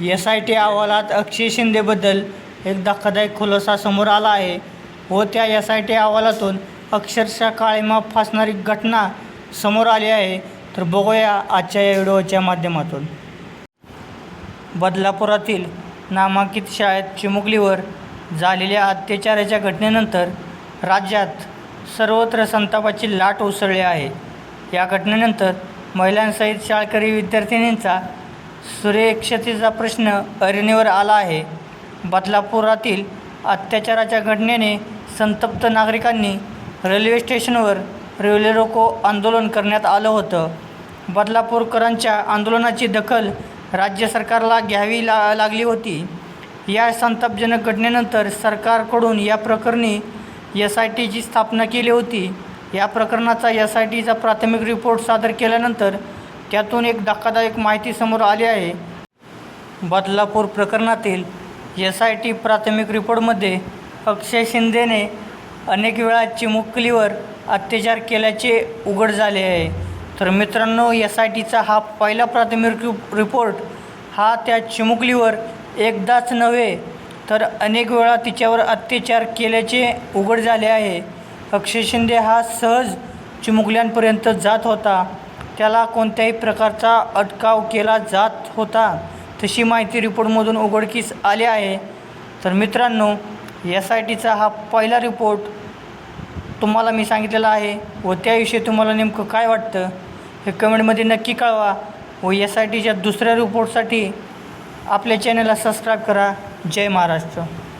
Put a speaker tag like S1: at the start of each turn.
S1: S I T अहवालात अक्षय शिंदेबद्दल एक धक्कादायक खुलासा समोर आला आहे व त्या एस आय टी अहवालातून अक्षरशः काळीमाप फासणारी घटना समोर आली आहे. तर बघूया आजच्या या व्हिडिओच्या माध्यमातून. बदलापुरातील नामांकित शाळेत चिमुकलीवर झालेल्या अत्याचाराच्या घटनेनंतर राज्यात सर्वत्र संतापाची लाट उसळली आहे. या घटनेनंतर महिलांसहित शाळकरी विद्यार्थिनींचा सुरक्षतेचा प्रश्न ऐरणीवर आला आहे. बदलापुरातील अत्याचाराच्या घटनेने संतप्त नागरिकांनी रेल्वे स्टेशनवर रेल्वे रोको आंदोलन करण्यात आलं होतं. बदलापूरकरांच्या आंदोलनाची दखल राज्य सरकारला घ्यावी ला लागली होती. या संतापजनक घटनेनंतर सरकारकडून या प्रकरणी एस आय टीची स्थापना केली होती. या प्रकरणाचा एस आय टीचा प्राथमिक रिपोर्ट सादर केल्यानंतर त्यातून एक धक्कादायक माहिती समोर आली आहे. बदलापूर प्रकरणातील एस आय टी प्राथमिक रिपोर्टमध्ये अक्षय शिंदेने अनेक वेळा चिमुकलीवर अत्याचार केल्याचे उघड झाले आहे. तर मित्रांनो एस आय टीचा हा पहिला प्राथमिक रिपोर्ट हा त्या चिमुकलीवर एकदाच नव्हे तर अनेक वेळा तिच्यावर अत्याचार केल्याचे उघड झाले आहे. अक्षय शिंदे हा सहज चिमुकल्यांपर्यंत जात होता. त्याला कोणत्याही प्रकारचा अटकाव केला जात होता. तशी माहिती रिपोर्टमधून उघडकीस आली आहे. तर मित्रांनो एस आय टीचा हा पहिला रिपोर्ट तुम्हाला मी सांगितलेला आहे व त्याविषयी तुम्हाला नेमकं काय वाटतं हे कमेंटमध्ये नक्की कळवा व एस आय टीच्या दुसऱ्या रिपोर्टसाठी आपल्या चॅनलला सबस्क्राईब करा. जय महाराष्ट्र.